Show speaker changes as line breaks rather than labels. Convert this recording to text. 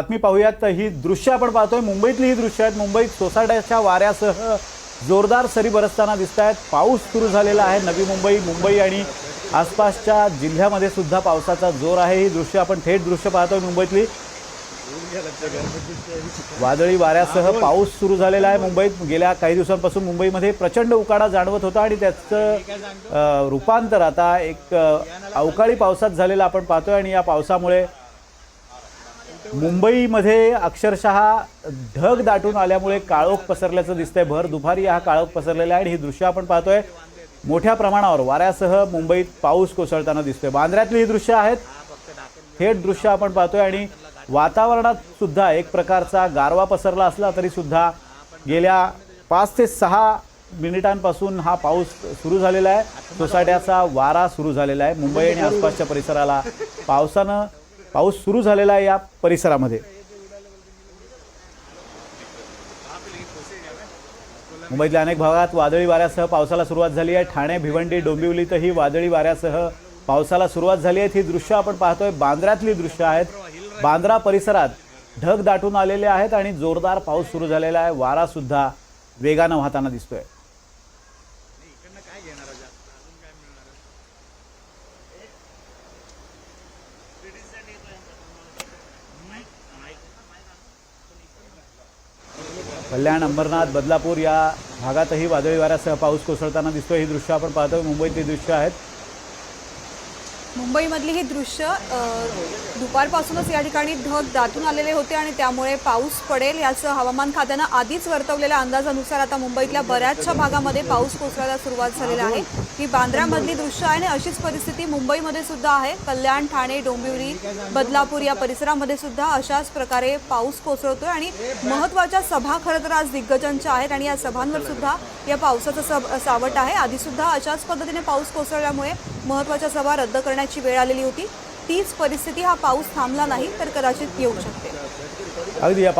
बातमी पाहूयात. ही दृश्य आपण पाहतोय. मुंबईतली ही दृश्य आहेत. मुंबईत सोसाट्याच्या वाऱ्यासह जोरदार सरी बरसताना दिसत आहेत पाऊस सुरू झालेला आहे. नवी मुंबई मुंबई आणि आसपासच्या जिल्ह्यामध्ये सुद्धा पावसाचा जोर आहे. ही दृश्य आपण थेट दृश्य पाहतोय मुंबईतली. वादळी वाऱ्यासह पाऊस सुरू झालेला आहे मुंबईत. गेल्या काही दिवसांपासून मुंबईमध्ये प्रचंड उकाडा जाणवत होता आणि त्याचं रूपांतर आता एक अवकाळी पावसात झालेलं आपण पाहतोय. आणि या पावसामुळे मुंबईमध्ये अक्षरशः ढग दाटून आल्यामुळे काळोख पसरल्याचं दिसतंय. भर दुपारी हा काळोख पसरलेला आहे आणि ही दृश्य आपण पाहतोय. मोठ्या प्रमाणावर वाऱ्यासह मुंबईत पाऊस कोसळताना दिसतोय. बांद्र्यातली ही दृश्य आहेत. थेट दृश्य आपण पाहतोय आणि वातावरणात सुद्धा एक प्रकारचा गारवा पसरला असला तरी सुद्धा गेल्या पाच ते सहा मिनिटांपासून हा पाऊस सुरू झालेला आहे. सोसाट्याचा वारा सुरू झालेला आहे. मुंबई आणि आसपासच्या परिसराला पावसानं पाऊस सुरू झालेला आहे या परिसरामध्ये. मुंबईतल्या अनेक भागात वादळी वाऱ्यासह पावसाला सुरुवात झाली आहे. ठाणे भिवंडी डोंबिवलीतही वादळी वाऱ्यासह पावसाला सुरुवात झाली आहे. ही दृश्य आपण पाहतोय. बांद्र्यातली दृश्य आहेत. बांद्रा परिसरात ढग दाटून आलेले आहेत आणि जोरदार पाऊस सुरू झालेला आहे. वारा सुद्धा वेगानं वाहताना दिसतोय. कल्याण अंबरनाथ बदलापूर या भागातही वादळी वाऱ्यासह पाऊस कोसळताना दिसतोय. ही दृश्य आपण पाहतोय. मुंबईतली दृश्य आहेत.
मुंबईमधली ही दृश्य दुपारपासूनच या ठिकाणी ढग दाटून आलेले होते आणि त्यामुळे पाऊस पडेल याचं हवामान खात्यानं आधीच वर्तवलेल्या अंदाजानुसार आता मुंबईतल्या बऱ्याचशा भागामध्ये पाऊस कोसळायला सुरुवात झालेली आहे. ही बांद्रामधली दृश्य आहे आणि अशीच परिस्थिती मुंबईमध्ये सुद्धा आहे. कल्याण ठाणे डोंबिवली बदलापूर या परिसरामध्ये सुद्धा अशाच प्रकारे पाऊस कोसळतोय आणि महत्त्वाच्या सभा खरं तर आज दिग्गजांच्या आहेत आणि या सभांवर सुद्धा या पावसाचं सब सावट आहे. आधीसुद्धा अशाच पद्धतीने पाऊस कोसळल्यामुळे महत्त्वाच्या सभा रद्द करण्याची वेळ आलेली होती. तीच परिस्थिती हा पाऊस थांबला नाही तर कदाचित येऊ शकते.
अगदी या